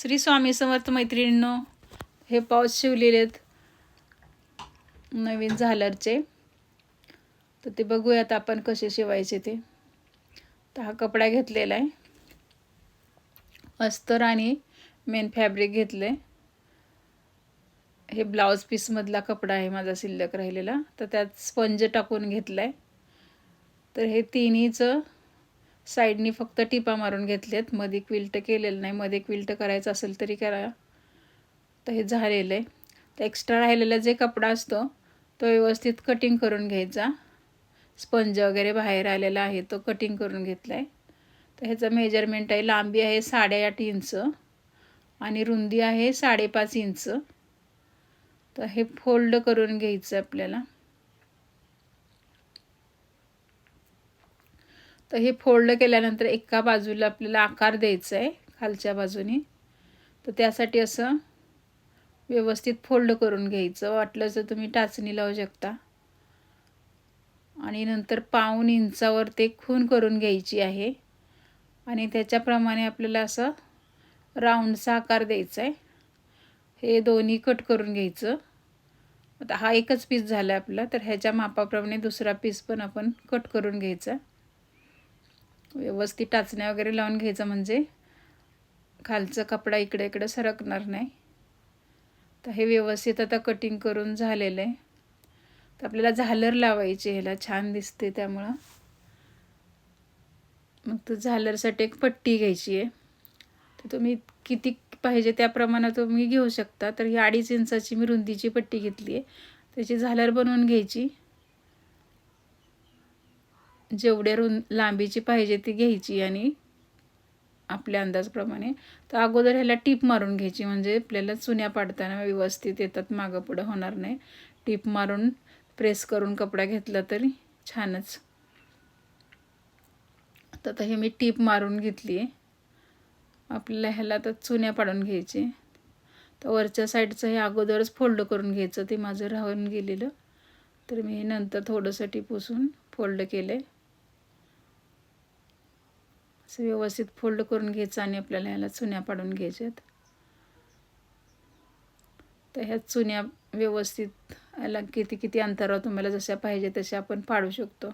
श्री स्वामी समर्थ मैत्रिणींनो हे पाऊस शिवलेले आहेत नवीन झालरचे. तर ते बघूयात आपण कसे शिवायचे ते. तर हा कपडा घेतलेला आहे. अस्तर आणि मेन फॅब्रिक घेतलं आहे हे ब्लाऊज पीसमधला कपडा आहे माझा शिल्लक राहिलेला. तर त्यात स्पंज टाकून घेतला आहे तर हे तिन्हीचं साईडनी फक्त टिपा मारून घेतल्यात. मध्ये क्विल्ट केलेलं नाही. मध्ये क्विल्ट करायचं असेल तरी करा. तर हे झालेलं आहे. तर एक्स्ट्रा राहिलेला जे कपडा असतो तो व्यवस्थित कटिंग करून घ्यायचा. स्पंज वगैरे बाहेर आलेला आहे तो कटिंग करून घेतला आहे तर ह्याचं मेजरमेंट आहे. लांबी आहे साडेआठ इंच आणि रुंदी आहे साडेपाच इंच. तर हे फोल्ड करून घ्यायचं आपल्याला. तर हे फोल्ड केल्यानंतर एका बाजूला आपल्याला आकार द्यायचा आहे खालच्या बाजूने. तर त्यासाठी असं व्यवस्थित फोल्ड करून घ्यायचं. वाटलं तर तुम्ही टाचणी लावू शकता. आणि नंतर पाऊन इंचावर ते खून करून घ्यायची आहे. आणि त्याच्याप्रमाणे आपल्याला असं राऊंडचा आकार द्यायचा आहे हे दोन्ही कट करून घ्यायचं. आता हा एकच पीस झाला आपला. तर ह्याच्या मापाप्रमाणे दुसरा पीस पण आपण कट करून घ्यायचा. व्यवस्थित टाचण्या वगैरे लावून घ्यायचं म्हणजे खालचा कपडा इकडे इकडे सरकणार नाही. तर हे व्यवस्थित आता कटिंग करून झालेलं आहे. तर आपल्याला झालर लावायची ह्याला छान दिसते त्यामुळं. मग तर झालरसाठी एक पट्टी घ्यायची आहे. तर तुम्ही किती पाहिजे त्याप्रमाणे तुम्ही घेऊ शकता. तर ही अडीच इंचाची मी रुंदीची पट्टी घेतली आहे. त्याची झालर बनवून घ्यायची. जेवढ्या रुं लांबीची पाहिजे ती घ्यायची आणि आपल्या अंदाजप्रमाणे. तर अगोदर ह्याला टीप मारून घ्यायची म्हणजे आपल्याला चुन्या पाडताना व्यवस्थित येतात मागं पुढं होणार नाही. टीप मारून प्रेस करून कपडा घेतला तरी छानच. तर हे मी टीप मारून घेतली आहे. आपल्याला ह्याला तर चुन्या पाडून घ्यायचे. तर वरच्या साईडचं हे अगोदरच फोल्ड करून घ्यायचं ते माझं राहून गेलेलं. तर मी नंतर थोडंसं पुसून फोल्ड केलं आहे असं व्यवस्थित फोल्ड करून घ्यायचं आणि आपल्याला ह्याला चुन्या पाडून घ्यायच्यात. तर ह्या चुन्या व्यवस्थित याला किती किती अंतरावर तुम्हाला जशा पाहिजे तशा आपण पाडू शकतो.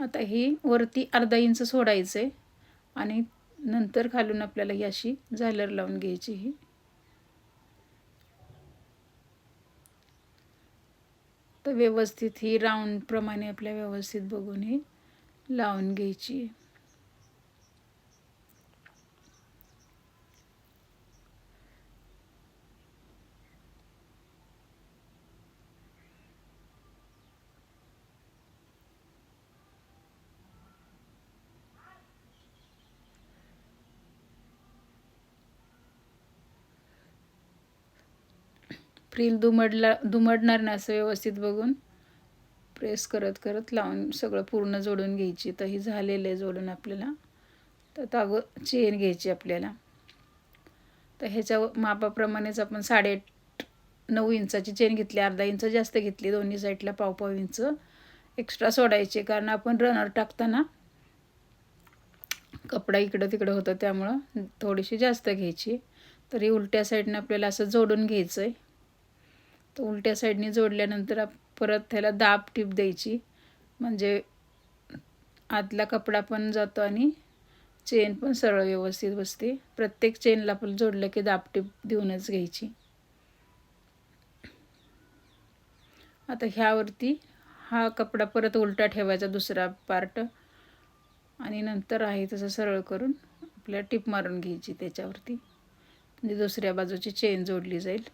आता ही वरती अर्धा इंच सोडायचं आहे आणि नंतर खालून आपल्याला ही अशी झालर लावून घ्यायची ही. तर व्यवस्थित ही राऊंडप्रमाणे आपल्या व्यवस्थित बघून ही लावून घ्यायची. फ्रील दुमडला दुमडणार नाही असं व्यवस्थित बघून. प्रेस करत करत लावून सगळं पूर्ण जोडून घ्यायची. तर ही झालेलं आहे जोडून आपल्याला. तर तागो चेन घ्यायची आपल्याला. तर ह्याच्या मापाप्रमाणेच आपण साडे नऊ इंचाची चेन घेतली. अर्धा इंच जास्त घेतली. दोन्ही साईडला पाव पाव इंच एक्स्ट्रा सोडायचे. कारण आपण रनर टाकताना कपडा इकडं तिकडं होतं. त्यामुळं थोडीशी जास्त घ्यायची. तरी उलट्या साईडनं आपल्याला असं जोडून घ्यायचं आहे तर उलट्या साईडने जोडल्यानंतर परत त्याला दाब टीप द्यायची. म्हणजे आतला कपडा पण जातो आणि चेन पण सरळ व्यवस्थित बसते. प्रत्येक चेनला पण जोडलं की दाब टीप देऊनच घ्यायची. आता ह्यावरती हा कपडा परत उलटा ठेवायचा दुसरा पार्ट आणि नंतर आहे तसं सरळ करून आपल्या टीप मारून घ्यायची त्याच्यावरती. म्हणजे दुसऱ्या बाजूची चेन जोडली जाईल.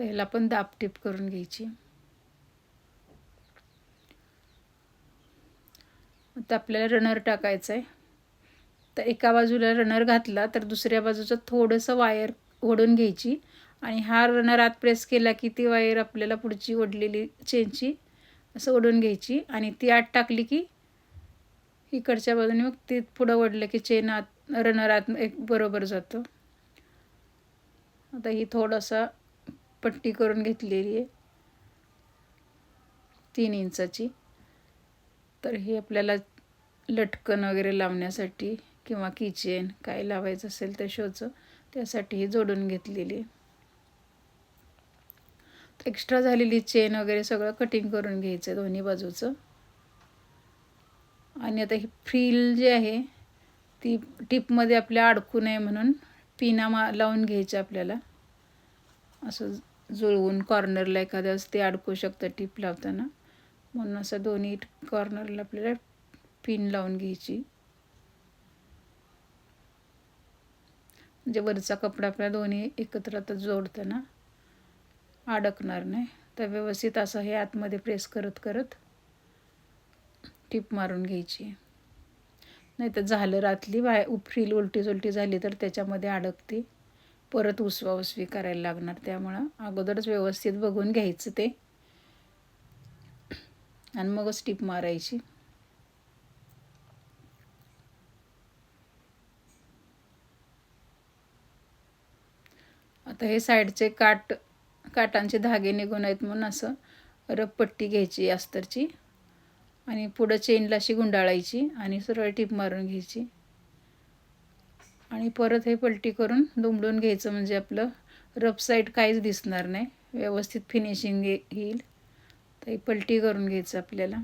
तर ह्याला पण दापटीप करून घ्यायची. आता आपल्याला रनर टाकायचं आहे तर एका बाजूला रनर घातला तर दुसऱ्या बाजूचं थोडंसं वायर ओढून घ्यायची. आणि हा रनर आत प्रेस केला की ती वायर आपल्याला पुढची ओढलेली चेनची असं ओढून घ्यायची. आणि ती आत टाकली की इकडच्या बाजूने मग ती पुढं ओढलं की चेन आत रनर आत एक बरोबर जातो. आता ही थोडासा पट्टी करून घेतलेली आहे. तीन इंचाची. तर हे आपल्याला लटकन वगैरे लावण्यासाठी किंवा किचेन काय लावायचं असेल तर शोचं त्यासाठी ही जोडून घेतलेली आहे. एक्स्ट्रा झालेली चेन वगैरे सगळं कटिंग करून घ्यायचं दोन्ही बाजूचं. आणि आता ही फ्रील जी आहे ती टिपमध्ये आपल्या अडकू नये म्हणून पिना मा लावून घ्यायचं आपल्याला. असं जुळवून कॉर्नरला एखाद्या ते अडकू शकतं टीप लावताना. म्हणून असं दोन्ही कॉर्नरला आपल्याला पिन लावून घ्यायची. म्हणजे वरचा कपडा आपल्या दोन्ही एकत्र आता जोडताना अडकणार नाही. तर व्यवस्थित असं हे आतमध्ये प्रेस करत करत टीप मारून घ्यायची. नाही तर झालं रातली बाहेर उफ्रील उलटी सुलटी झाली तर त्याच्यामध्ये अडकते. परत उसवा उसवी करायला लागणार. त्यामुळं अगोदरच व्यवस्थित बघून घ्यायचं ते. आणि मगच टीप मारायची. आता हे साईडचे काट काटांचे धागे निघून आहेत म्हणून असं रबपट्टी घ्यायची अस्तरची आणि पुढं चेनला अशी गुंडाळायची आणि सरळ टीप मारून घ्यायची. आणि परत हे पलटी करून दुमडून घ्यायचं म्हणजे आपलं रफ साईड काहीच दिसणार नाही. व्यवस्थित फिनिशिंग येईल. तर ही पलटी करून घ्यायचं आपल्याला.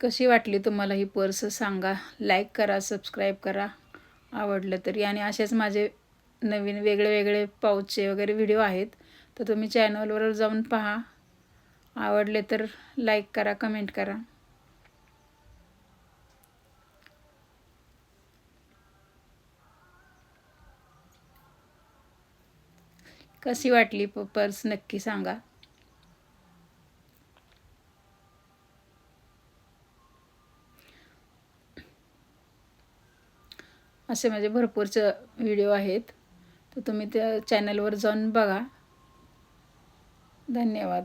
कशी वाटली तुम्हाला ही पर्स सांगा. लाईक करा सबस्क्राईब करा. आवडलं तरी. आणि असेच माझे नवीन वेगळे वेगळे पाऊचचे वगैरे व्हिडिओ आहेत. तर तुम्ही चॅनलवर जाऊन पहा. आवडले तर लाईक करा कमेंट करा. कशी वाटली प पर्स? नक्की सांगा. असे माझे भरपूरचे व्हिडिओ आहेत. तर तुम्ही त्या चॅनलवर जाऊन बघा. धन्यवाद.